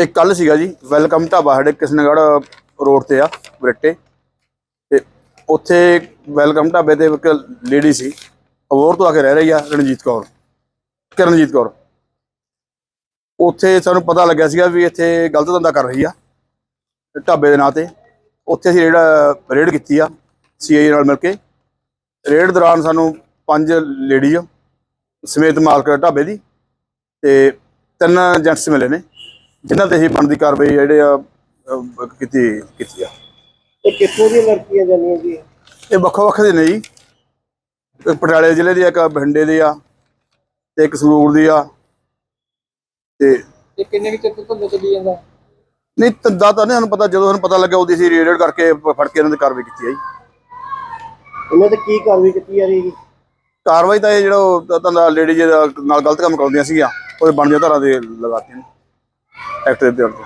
ਇਹ ਕੱਲ ਸੀਗਾ ਜੀ, ਵੈਲਕਮ ਢਾਬਾ ਸਾਡੇ ਕਿਸ਼ਨਗੜ੍ਹ ਰੋਡ ਤੇ ਆ, ਬਰੇਟੇ। ਤੇ ਉੱਥੇ ਵੈਲਕਮ ਢਾਬੇ ਤੇ ਇੱਕ ਲੇਡੀ ਸੀ ਅਵੋਰ ਤੋਂ ਆ ਕੇ ਰਹਿ ਰਹੀ ਆ ਰਣਜੀਤ ਕੌਰ, ਕਰਨਜੀਤ ਕੌਰ। ਉੱਥੇ ਸਾਨੂੰ ਪਤਾ ਲੱਗਿਆ ਸੀਗਾ ਵੀ ਇੱਥੇ ਗਲਤ ਧੰਦਾ ਕਰ ਰਹੀ ਆ, ਢਾਬੇ ਦੇ ਨਾਂ ਤੇ। ਉੱਥੇ ਅਸੀਂ ਜਿਹੜਾ ਰੇਡ ਕੀਤੀ ਆ ਸੀਆਈ ਨਾਲ ਮਿਲ ਕੇ। ਰੇਡ ਦੌਰਾਨ ਸਾਨੂੰ ਪੰਜ ਲੇਡੀ ਸਮੇਤ ਮਾਲਕ ਢਾਬੇ ਦੀ, ਤੇ ਤਿੰਨ ਜੈਂਟਸ ਮਿਲੇ ਨੇ। ਜਿਨ੍ਹਾਂ ਤੇ ਹੀ ਬਣਦੀ ਕਾਰਵਾਈ ਜਿਹੜੇ ਆ ਅਹ, ਕੀਤੀ ਕੀਤੀ ਆ। ਇਹ ਕਿੱਥੋਂ ਦੀਆਂ ਲੜਕੀਆਂ ਜਾਂਦੀਆਂ ਜੀ? ਇਹ ਵੱਖੋ ਵੱਖ ਦੇ ਨੇ ਜੀ। ਇੱਕ ਪਟਿਆਲੇ ਜ਼ਿਲ੍ਹੇ ਦੀ ਆ, ਇੱਕ ਬਠਿੰਡੇ ਦੀ ਆ ਤੇ ਇੱਕ ਸੰਗਰੂਰ ਦੀ ਆ ਤੇ ਇਹ ਕਿੰਨੇ ਕਿ ਚੱਕਰ ਤੋਂ ਚੱਲੀ ਜਾਂਦਾ? ਨਹੀਂ ਤੰਦਾ ਤਾਂ ਨਹੀਂ ਸਾਨੂੰ ਪਤਾ ਜਦੋਂ ਸਾਨੂੰ ਪਤਾ ਲੱਗਿਆ ਉਹਦੀ ਸੀ ਰੇਡ ਕਰਕੇ ਫੜ ਕੇ ਇਹਨਾਂ ਦੀ ਕਾਰਵਾਈ ਕੀਤੀ ਆ ਜੀ। ਇਹਨਾਂ ਤੇ ਕੀ ਕਾਰਵਾਈ ਕੀਤੀ ਜਾ ਰਹੀ ਹੈ ਕਾਰਵਾਈ ਤਾਂ ਇਹ ਜਿਹੜਾ ਉਹ ਤੰਦਾ ਲੇਡੀ ਨਾਲ ਗਲਤ ਕੰਮ ਕਰਦੀਆਂ ਸੀਗੀਆਂ ਉਹਦੇ ਬਣਦੀਆਂ ਧਾਰਾ ਦੇ ਲਗਾਤੀਆਂ ਨੇ। ਐਕਟ ਦੇ ਤੌਰ ਤੇ